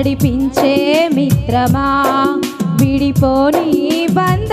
నడిపించే మిత్రమా? విడిపోని బంధ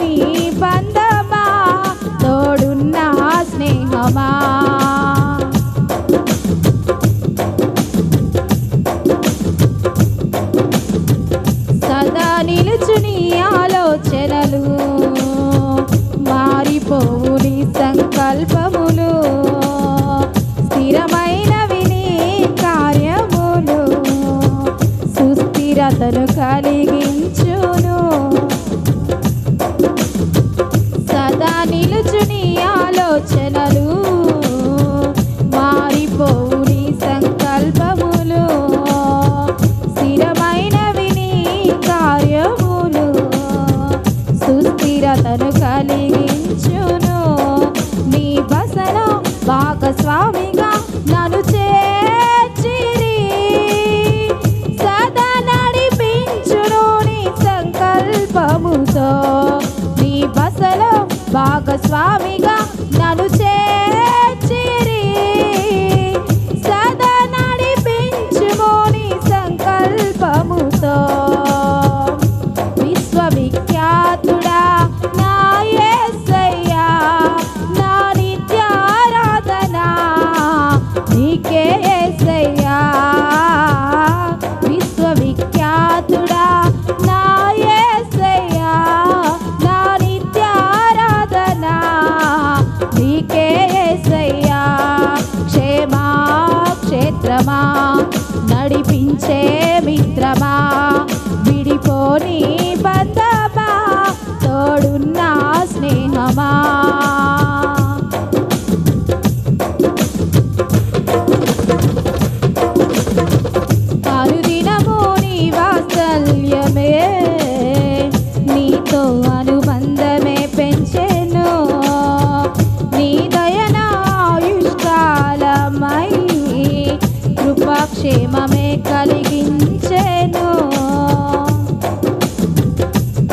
你一般 யோக சுவாமிகள் He క్షేమమే కలిగించేను.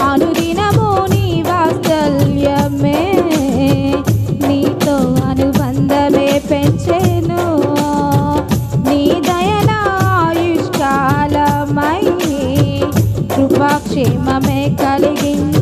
అనుదినము నీ వాత్సల్యమే నీతో అనుబంధమే పెంచేను. నీ దయన ఆయుష్కాలమై కృపాక్షేమమే కలిగించే